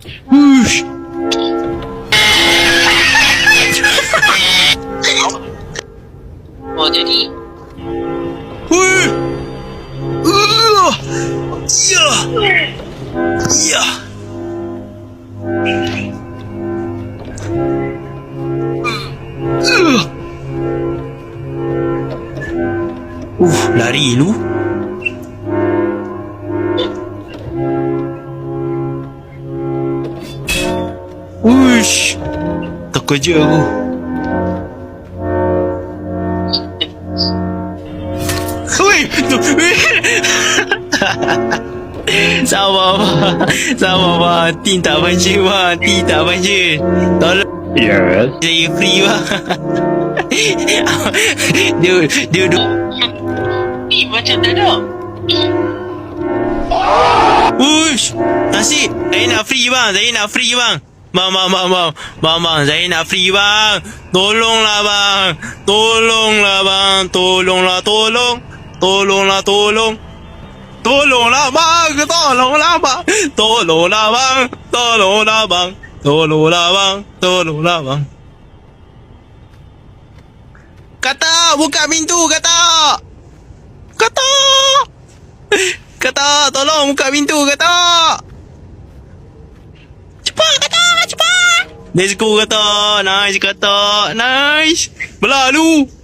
我去！我弟弟！我去！啊呀！呀！哪？呜，哪里一路？Uish. Terkejut aku. Ui, tu. Sabar, abang. Sabar, bang. Tin tak baca, bang. Tin tak baca. Tolong. Yes. Saya free, bang. dia, dia, dia. Ni macam tak ada Uish. Nasi. Saya nak free, bang. Saya nak free, bang. Bang, bang, bang, bang. Bang, bang. Saya nak free, bang. Tolonglah, bang. Tolonglah, bang. Tolonglah, tolong. Tolonglah, tolong. Tolonglah, bang. Tolonglah, bang. Tolonglah, bang. Tolonglah, bang. Tolonglah, bang. Tolonglah, bang. Kata, buka pintu, kata. Kata. Kata, tolong buka pintu, kata. Let's go ka to! Nice ka to! Nice! Malalo!